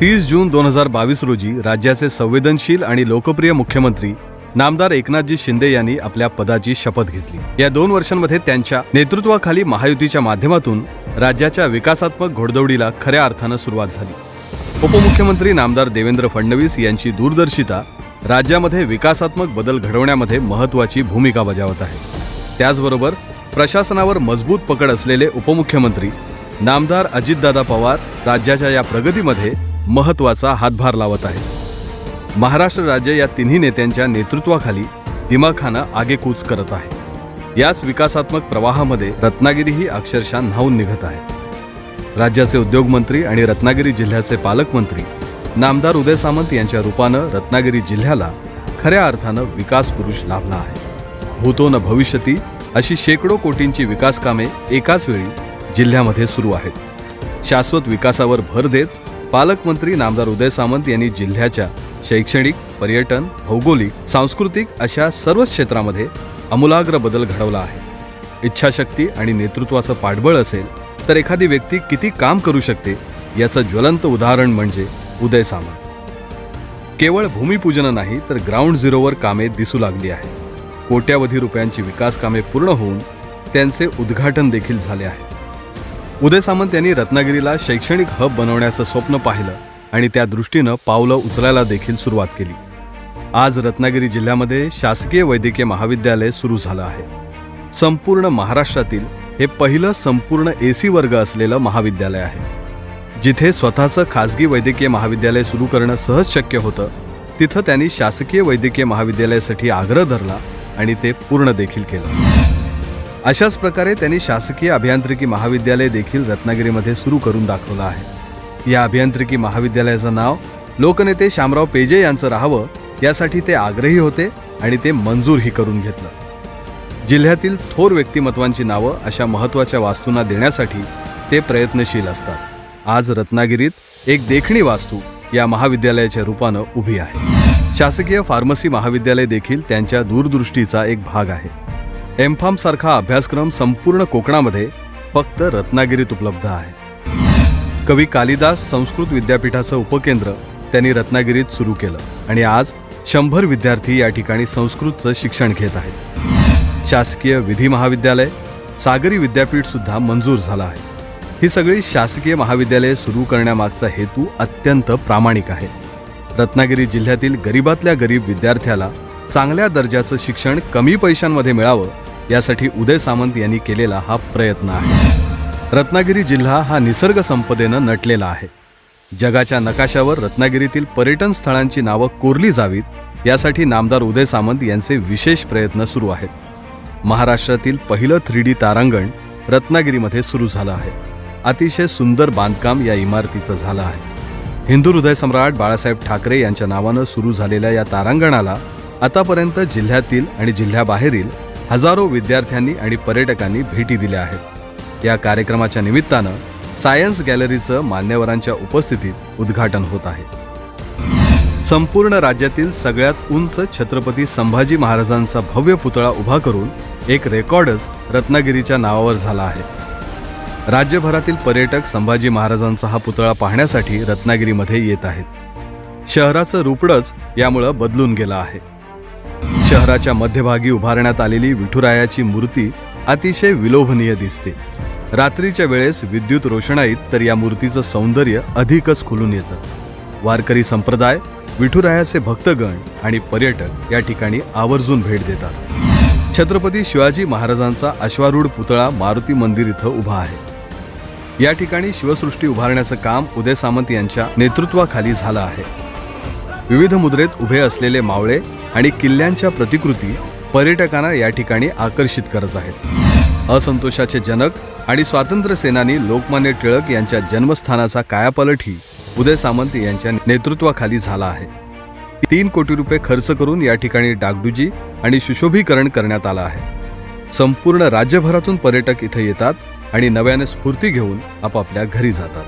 तीस जून दोन हजार बावीस रोजी राज्याचे संवेदनशील आणि लोकप्रिय मुख्यमंत्री नामदार एकनाथजी शिंदे यांनी आपल्या पदाची शपथ घेतली. या दोन वर्षांमध्ये त्यांच्या नेतृत्वाखाली महायुतीच्या माध्यमातून राज्याच्या विकासात्मक घोडदौडीला खऱ्या अर्थानं सुरुवात झाली. उपमुख्यमंत्री नामदार देवेंद्र फडणवीस यांची दूरदर्शिता राज्यामध्ये विकासात्मक बदल घडवण्यामध्ये महत्त्वाची भूमिका बजावत आहे. त्याचबरोबर प्रशासनावर मजबूत पकड असलेले उपमुख्यमंत्री नामदार अजितदादा पवार राज्याच्या या प्रगतीमध्ये महत्त्वाचा हातभार लावत आहे. महाराष्ट्र राज्य या तिन्ही नेत्यांच्या नेतृत्वाखाली दिमाखानं आगेकूच करत आहे. याच विकासात्मक प्रवाहामध्ये रत्नागिरीही अक्षरशः न्हावून निघत आहे. राज्याचे उद्योगमंत्री आणि रत्नागिरी जिल्ह्याचे पालकमंत्री नामदार उदय सामंत यांच्या रूपानं रत्नागिरी जिल्ह्याला खऱ्या अर्थानं विकास पुरुष लाभला आहे. हो भूतो न भविष्यती अशी शेकडो कोटींची विकास कामे एकाच वेळी जिल्ह्यामध्ये सुरू आहेत. शाश्वत विकासावर भर देत पालकमंत्री नामदार उदय सामंत यांनी जिल्ह्याच्या शैक्षणिक पर्यटन भौगोलिक सांस्कृतिक अशा सर्वच क्षेत्रामध्ये आमूलाग्र बदल घडवला आहे. इच्छाशक्ती आणि नेतृत्वाचं पाठबळ असेल तर एखादी व्यक्ती किती काम करू शकते याचं ज्वलंत उदाहरण म्हणजे उदय सामंत. केवळ भूमिपूजन नाही तर ग्राउंड झिरोवर कामे दिसू लागली आहे कोट्यावधी रुपयांची विकास कामे पूर्ण होऊन त्यांचे उद्घाटन देखील झाले आहे. उदय सामंत यांनी रत्नागिरीला शैक्षणिक हब बनवण्याचं स्वप्न पाहिलं आणि त्या दृष्टीनं पावलं उचलायला देखील सुरुवात केली. आज रत्नागिरी जिल्ह्यामध्ये शासकीय वैद्यकीय महाविद्यालय सुरू झालं आहे. संपूर्ण महाराष्ट्रातील हे पहिलं संपूर्ण ए सी वर्ग असलेलं महाविद्यालय आहे. जिथे स्वतःचं खासगी वैद्यकीय महाविद्यालय सुरू करणं सहज शक्य होतं तिथं त्यांनी शासकीय वैद्यकीय महाविद्यालयासाठी आग्रह धरला आणि ते पूर्ण देखील केलं. अशाच प्रकारे त्यांनी शासकीय अभियांत्रिकी महाविद्यालय देखील रत्नागिरीमध्ये सुरू करून दाखवलं आहे. या अभियांत्रिकी महाविद्यालयाचं नाव लोकनेते शामराव पेजे यांचं राहावं यासाठी ते आग्रही होते आणि ते मंजूरही करून घेतलं. जिल्ह्यातील थोर व्यक्तिमत्वांची नावं अशा महत्त्वाच्या वास्तूंना देण्यासाठी ते प्रयत्नशील असतात. आज रत्नागिरीत एक देखणी वास्तू या महाविद्यालयाच्या रूपानं उभी आहे. शासकीय फार्मसी महाविद्यालय देखील त्यांच्या दूरदृष्टीचा एक भाग आहे. एमफार्म सारखा अभ्यासक्रम संपूर्ण कोकणामध्ये फक्त रत्नागिरीत उपलब्ध आहे. कवी कालिदास संस्कृत विद्यापीठाचं उपकेंद्र त्यांनी रत्नागिरीत सुरू केलं आणि आज शंभर विद्यार्थी या ठिकाणी संस्कृतचं शिक्षण घेत आहेत. शासकीय विधी महाविद्यालय सागरी विद्यापीठ सुद्धा मंजूर झालं आहे. ही सगळी शासकीय महाविद्यालये सुरू करण्यामागचा हेतू अत्यंत प्रामाणिक आहे. रत्नागिरी जिल्ह्यातील गरीबातल्या गरीब विद्यार्थ्याला चांगल्या दर्जाचं शिक्षण कमी पैशांमध्ये मिळावं यासाठी उदय सामंत यांनी केलेला हा प्रयत्न आहे. रत्नागिरी जिल्हा हा निसर्ग संपदेनं नटलेला आहे. जगाच्या नकाशावर रत्नागिरीतील पर्यटन स्थळांची नावं कोरली जावीत यासाठी नामदार उदय सामंत यांचे विशेष प्रयत्न सुरू आहेत. महाराष्ट्रातील पहिलं थ्री डी तारांगण रत्नागिरीमध्ये सुरू झालं आहे. अतिशय सुंदर बांधकाम या इमारतीचं झालं आहे. हिंदू हृदय सम्राट बाळासाहेब ठाकरे यांच्या नावानं सुरू झालेल्या या तारांगणाला आतापर्यंत जिल्ह्यातील आणि जिल्ह्याबाहेरील हजारो विद्यार्थ्यांनी आणि पर्यटकांनी भेटी दिल्या आहेत. या कार्यक्रमाच्या निमित्तानं सायन्स गॅलरीचं मान्यवरांच्या उपस्थितीत उद्घाटन होत आहे. संपूर्ण राज्यातील सगळ्यात उंच छत्रपती संभाजी महाराजांचा भव्य पुतळा उभा करून एक रेकॉर्डच रत्नागिरीच्या नावावर झाला आहे. राज्यभरातील पर्यटक संभाजी महाराजांचा हा पुतळा पाहण्यासाठी रत्नागिरीमध्ये येत आहेत. शहराचं रूपडच यामुळं बदलून गेलं आहे. शहराच्या मध्यभागी उभारण्यात आलेली विठुरायाची मूर्ती अतिशय विलोभनीय दिसते. रात्रीच्या वेळेस विद्युत रोषणाईत तर या मूर्तीचं सौंदर्य अधिकच खुलून येतं. वारकरी संप्रदाय विठुरायाचे भक्तगण आणि पर्यटक या ठिकाणी आवर्जून भेट देतात. छत्रपती शिवाजी महाराजांचा अश्वारूढ पुतळा मारुती मंदिर इथं उभा आहे. या ठिकाणी शिवसृष्टी उभारण्याचं काम उदय सामंत यांच्या नेतृत्वाखाली झालं आहे. विविध मुद्रेत उभे असलेले मावळे आणि किल्ल्यांच्या प्रतिकृती पर्यटकांना या ठिकाणी आकर्षित करत आहेत. असंतोषाचे जनक आणि स्वातंत्र्य सेनानी लोकमान्य टिळक यांच्या जन्मस्थानाचा कायापालटही उदय सामंत यांच्या नेतृत्वाखाली झाला आहे. तीन कोटी रुपये खर्च करून या ठिकाणी डागडुजी आणि सुशोभीकरण करण्यात आलं आहे. संपूर्ण राज्यभरातून पर्यटक इथं येतात आणि नव्याने स्फूर्ती घेऊन आपापल्या घरी जातात.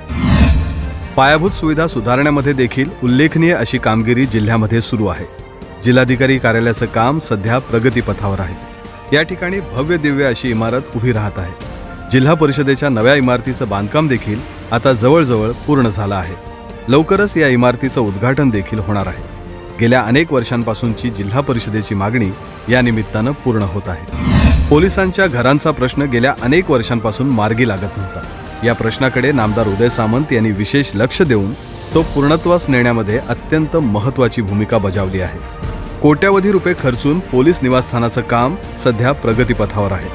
पायाभूत सुविधा सुधारण्यामध्ये देखील उल्लेखनीय अशी कामगिरी जिल्ह्यामध्ये सुरू आहे. जिल्हाधिकारी कार्यालयाचं काम सध्या प्रगतीपथावर आहे. या ठिकाणी भव्य दिव्य अशी इमारत उभी राहत आहे. जिल्हा परिषदेच्या नव्या इमारतीचं बांधकाम देखील आता जवळजवळ पूर्ण झालं आहे. लवकरच या इमारतीचं उद्घाटन देखील होणार आहे. गेल्या अनेक वर्षांपासूनची जिल्हा परिषदेची मागणी या निमित्तानं पूर्ण होत आहे. पोलिसांच्या घरांचा प्रश्न गेल्या अनेक वर्षांपासून मार्गी लागत नव्हता. या प्रश्नाकडे नामदार उदय सामंत यांनी विशेष लक्ष देऊन तो पूर्णत्वास नेण्यामध्ये अत्यंत महत्त्वाची भूमिका बजावली आहे. कोट्यावधी रुपये खर्चून पोलीस निवासस्थानाचं काम सध्या प्रगतीपथावर आहे.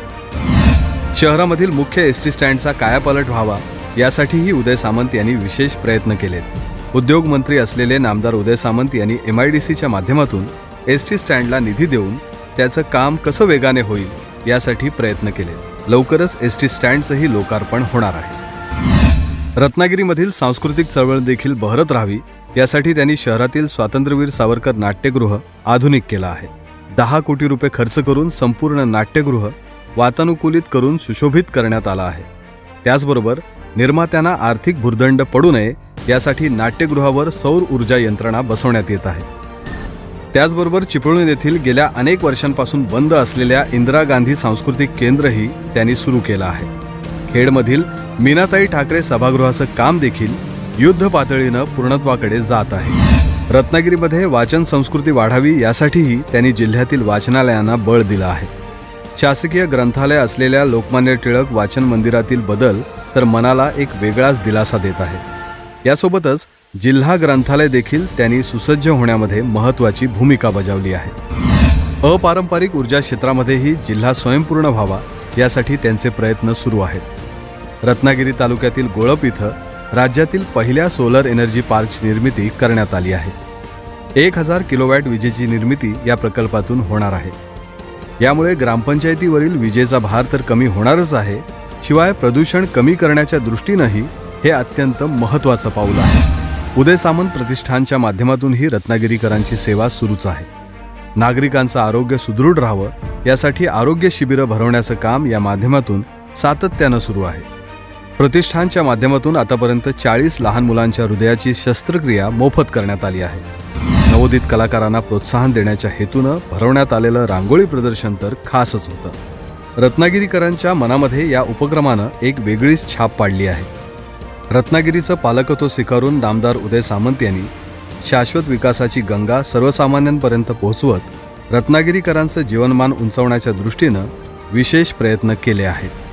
शहरामधील मुख्य एस टी स्टँडचा कायापालट व्हावा यासाठीही उदय सामंत यांनी विशेष प्रयत्न केलेत. उद्योग मंत्री असलेले नामदार उदय सामंत यांनी एम आय डी सीच्या माध्यमातून एस टी स्टँडला निधी देऊन त्याचं काम कसं वेगाने होईल यासाठी प्रयत्न केले लवकरच एस टी स्टँडचंही लोकार्पण होणार आहे. रत्नागिरीमधील सांस्कृतिक चळवळ देखील बहरत राहावी यासाठी त्यांनी शहरातील स्वातंत्र्यवीर सावरकर नाट्यगृह आधुनिक केलं आहे. दहा कोटी रुपये खर्च करून संपूर्ण नाट्यगृह वातानुकूलित करून सुशोभित करण्यात आलं आहे. त्याचबरोबर निर्मात्यांना आर्थिक भुर्दंड पडू नये यासाठी नाट्यगृहावर सौर ऊर्जा यंत्रणा बसवण्यात येत आहे. त्याचबरोबर चिपळूण येथील गेल्या अनेक वर्षांपासून बंद असलेल्या इंदिरा गांधी सांस्कृतिक केंद्रही त्यांनी सुरू केलं आहे. खेडमधील मीनाताई ठाकरे सभागृहाचं काम देखील युद्ध पातळीनं पूर्णत्वाकडे जात आहे. रत्नागिरीमध्ये वाचन संस्कृती वाढावी यासाठीही त्यांनी जिल्ह्यातील वाचनालयांना बळ दिलं आहे. शासकीय ग्रंथालय असलेल्या लोकमान्य टिळक वाचन मंदिरातील बदल तर मनाला एक वेगळाच दिलासा देत आहे. यासोबतच जिल्हा ग्रंथालय देखील त्यांनी सुसज्ज होण्यामध्ये महत्त्वाची भूमिका बजावली आहे. अपारंपरिक ऊर्जा क्षेत्रामध्येही जिल्हा स्वयंपूर्ण व्हावा यासाठी त्यांचे प्रयत्न सुरू आहेत. रत्नागिरी तालुक्यातील गोळप इथं राज्यातील पहिल्या सोलर एनर्जी पार्कची निर्मिती करण्यात आली आहे. एक हजार किलोवॅट विजेची निर्मिती या प्रकल्पातून होणार आहे. यामुळे ग्रामपंचायतीवरील विजेचा भार तर कमी होणारच आहे शिवाय प्रदूषण कमी करण्याच्या दृष्टीनंही हे अत्यंत महत्त्वाचं पाऊल आहे. उदय सामंत प्रतिष्ठानच्या माध्यमातूनही रत्नागिरीकरांची सेवा सुरूच आहे. नागरिकांचं आरोग्य सुदृढ राहावं यासाठी आरोग्य शिबिरं भरवण्याचं काम या माध्यमातून सातत्यानं सुरू आहे. प्रतिष्ठानच्या माध्यमातून आतापर्यंत चाळीस लहान मुलांच्या हृदयाची शस्त्रक्रिया मोफत करण्यात आली आहे. नवोदित कलाकारांना प्रोत्साहन देण्याच्या हेतूनं भरवण्यात आलेलं रांगोळी प्रदर्शन तर खासच होतं. रत्नागिरीकरांच्या मनामध्ये या उपक्रमानं एक वेगळीच छाप पाडली आहे. रत्नागिरीचं पालकत्व स्वीकारून नामदार उदय सामंत यांनी शाश्वत विकासाची गंगा सर्वसामान्यांपर्यंत पोहोचवत रत्नागिरीकरांचं जीवनमान उंचावण्याच्या दृष्टीनं विशेष प्रयत्न केले आहेत.